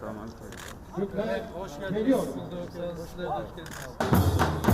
Tamam. Geliyor. Hoş geldiniz. Hoş geldiniz.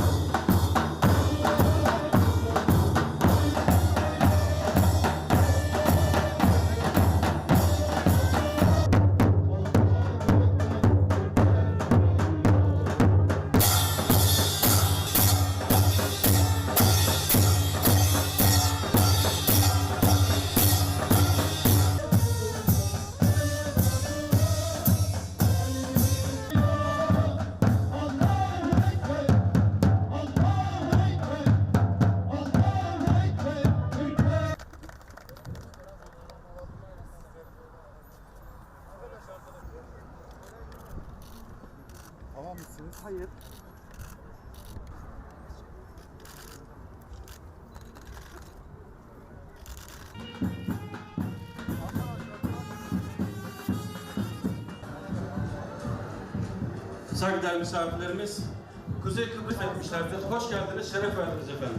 Hayır. Saygıdeğer misafirlerimiz, Kuzey Kıbrıs etmişlerdir. Hoş geldiniz, şeref verdiniz efendim.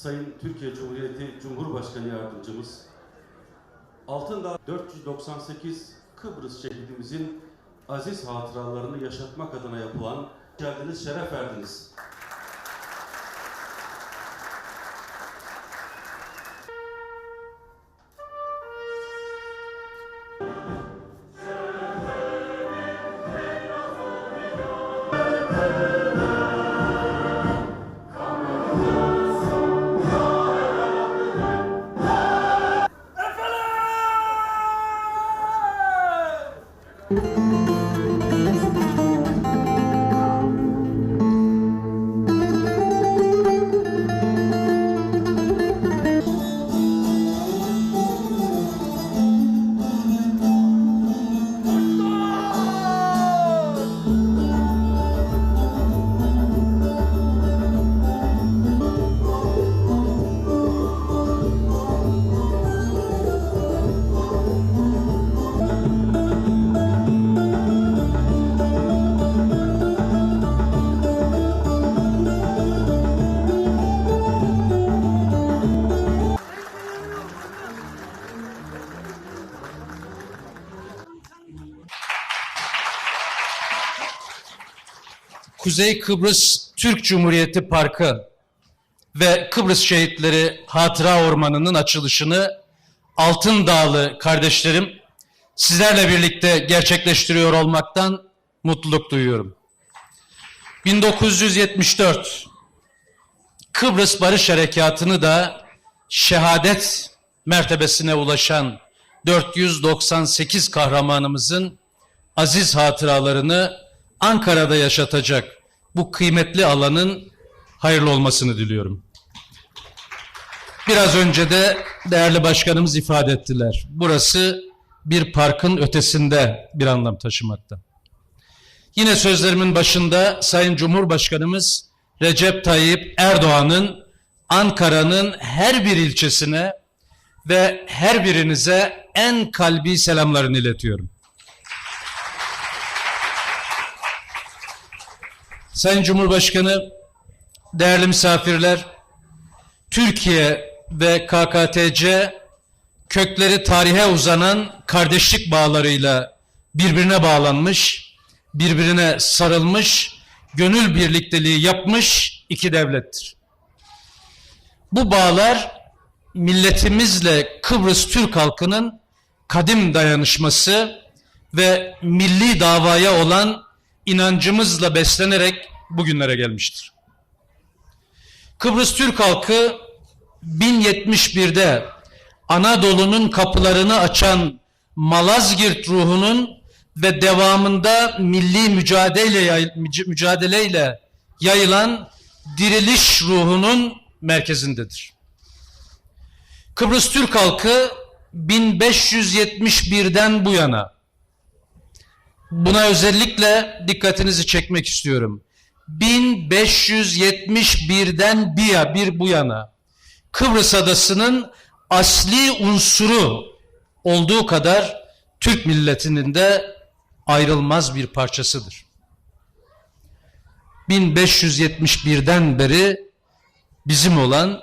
Sayın Türkiye Cumhuriyeti Cumhurbaşkanı Yardımcımız, Altındağ 498 Kıbrıs şehidimizin aziz hatıralarını yaşatmak adına yapılan geldiniz, şeref verdiniz. Kuzey Kıbrıs Türk Cumhuriyeti Parkı ve Kıbrıs Şehitleri Hatıra Ormanı'nın açılışını Altın Dağlı kardeşlerim sizlerle birlikte gerçekleştiriyor olmaktan mutluluk duyuyorum. 1974 Kıbrıs Barış Harekatı'nı da şehadet mertebesine ulaşan 498 kahramanımızın aziz hatıralarını Ankara'da yaşatacak bu kıymetli alanın hayırlı olmasını diliyorum. Biraz önce de değerli başkanımız ifade ettiler. Burası bir parkın ötesinde bir anlam taşımakta. Yine sözlerimin başında Sayın Cumhurbaşkanımız Recep Tayyip Erdoğan'ın Ankara'nın her bir ilçesine ve her birinize en kalbi selamlarını iletiyorum. Sayın Cumhurbaşkanı, değerli misafirler, Türkiye ve KKTC kökleri tarihe uzanan kardeşlik bağlarıyla birbirine bağlanmış, birbirine sarılmış, gönül birlikteliği yapmış iki devlettir. Bu bağlar milletimizle Kıbrıs Türk halkının kadim dayanışması ve milli davaya olan inancımızla beslenerek bugünlere gelmiştir. Kıbrıs Türk halkı 1071'de Anadolu'nun kapılarını açan Malazgirt ruhunun ve devamında milli mücadele mücadeleyle yayılan diriliş ruhunun merkezindedir. Kıbrıs Türk halkı 1571'den bu yana buna özellikle dikkatinizi çekmek istiyorum. 1571'den bir, bir bu yana Kıbrıs adasının asli unsuru olduğu kadar Türk milletinin de ayrılmaz bir parçasıdır. 1571'den beri bizim olan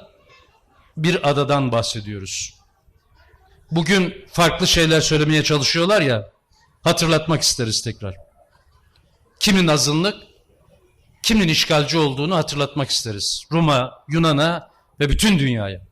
bir adadan bahsediyoruz. Bugün farklı şeyler söylemeye çalışıyorlar ya, hatırlatmak isteriz tekrar. Kimin azınlık, kimin işgalci olduğunu hatırlatmak isteriz. Rum'a, Yunan'a ve bütün dünyaya.